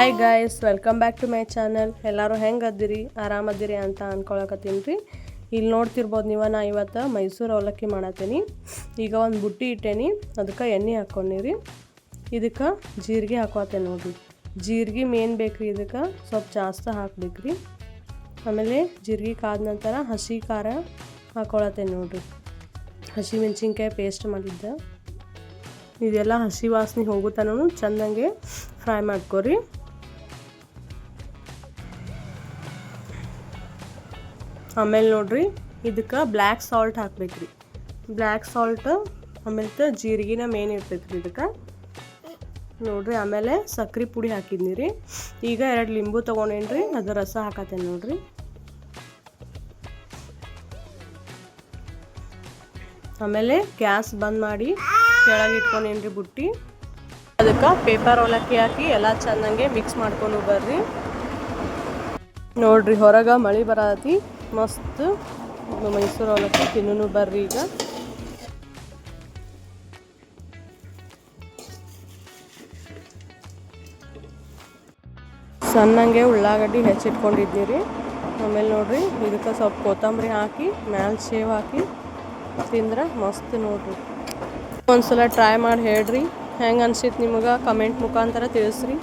Hi guys welcome back to my channel ಎಲ್ಲರೂ ಹೆಂಗೆ ಅದಿರಿ? ಆರಾಮದಿರಿ ಅಂತ ಅನ್ಕೊಳಕತ್ತೀನಿ. ರೀ ಇಲ್ಲಿ ನೋಡ್ತಿರ್ಬೋದು ನೀವು, ನಾ ಇವತ್ತು ಮೈಸೂರು ಅವಲಕ್ಕಿ ಮಾಡತ್ತೀನಿ. ಈಗ ಒಂದು ಬುಟ್ಟಿ ಇಟ್ಟೇನಿ. ಅದಕ್ಕೆ ಎಣ್ಣೆ ಹಾಕ್ಕೊಂಡಿರಿ ಇದಕ್ಕೆ ಜೀರಿಗೆ ಹಾಕೋತೇನೆ ನೋಡಿರಿ. ಜೀರಿಗೆ ಮೇನ್ ಬೇಕು ರೀ ಇದಕ್ಕೆ. ಸ್ವಲ್ಪ ಜಾಸ್ತಿ ಹಾಕ್ಬೇಕು ರೀ ಆಮೇಲೆ ಜೀರಿಗೆ ಕಾದ ನಂತರ ಹಸಿ ಖಾರ ಹಾಕೊಳತ್ತೇನೆ ನೋಡಿರಿ. ಹಸಿ ಮೆಣಸಿನ್ಕಾಯಿ ಪೇಸ್ಟ್ ಮಾಡಿದ್ದೆ. ಇದೆಲ್ಲ ಹಸಿ ವಾಸನೆ ಹೋಗುತ್ತಾನು ಚೆಂದಂಗೆ ಫ್ರೈ ಮಾಡ್ಕೊರಿ. ಆಮೇಲೆ ನೋಡಿರಿ, ಇದಕ್ಕೆ ಬ್ಲ್ಯಾಕ್ ಸಾಲ್ಟ್ ಹಾಕ್ಬೇಕು ರೀ ಬ್ಲ್ಯಾಕ್ ಸಾಲ್ಟ್ ಆಮೇಲೆ ಜೀರಿಗೆನ ಮೇನ್ ಇರ್ತೈತೆ ರೀ ಇದಕ್ಕೆ. ನೋಡಿರಿ, ಆಮೇಲೆ ಸಕ್ರೆ ಪುಡಿ ಹಾಕಿದ್ನಿ ರೀ ಈಗ ಎರಡು ಲಿಂಬು ತೊಗೊಂಡೇನ್ರಿ, ಅದು ರಸ ಹಾಕತ್ತೇನೆ ನೋಡಿರಿ. ಆಮೇಲೆ ಗ್ಯಾಸ್ ಬಂದ್ ಮಾಡಿ ಕೆಳಗೆ ಇಟ್ಕೊಂಡೇನ್ರಿ ಬುಟ್ಟಿ. ಅದಕ್ಕೆ ಪೇಪರ್ ಅವಲಕ್ಕಿ ಹಾಕಿ ಎಲ್ಲ ಚೆನ್ನಾಗೆ ಮಿಕ್ಸ್ ಮಾಡ್ಕೊಂಡು ಬರ್ರಿ. ನೋಡ್ರಿ, ಹೊರಗೆ ಮಳೆ ಬರತಿ. ಮಸ್ತ್. ಮೈಸೂರು ಅವಲಕ್ಕಿ ತಿನ್ನೂ ಬರ್ರಿ ಈಗ. ಸಣ್ಣಂಗೆ ಉಳ್ಳಾಗಡ್ಡಿ ಹೆಚ್ಚಿಟ್ಕೊಂಡಿದ್ದೀವಿ ರೀ ಆಮೇಲೆ ನೋಡ್ರಿ, ಇದಕ್ಕೆ ಸ್ವಲ್ಪ ಕೊತ್ತಂಬರಿ ಹಾಕಿ, ಮ್ಯಾಲೆ ಶೇವ್ ಹಾಕಿ ತಿಂದ್ರೆ ಮಸ್ತ್ ನೋಡ್ರಿ. ಒಂದ್ಸಲ ಟ್ರೈ ಮಾಡಿ ಹೇಳ್ರಿ. ಹೆಂಗೆ ಅನ್ಸಿತ್ತು ನಿಮಗೆ? ಕಮೆಂಟ್ ಮುಖಾಂತರ ತಿಳಿಸ್ರಿ.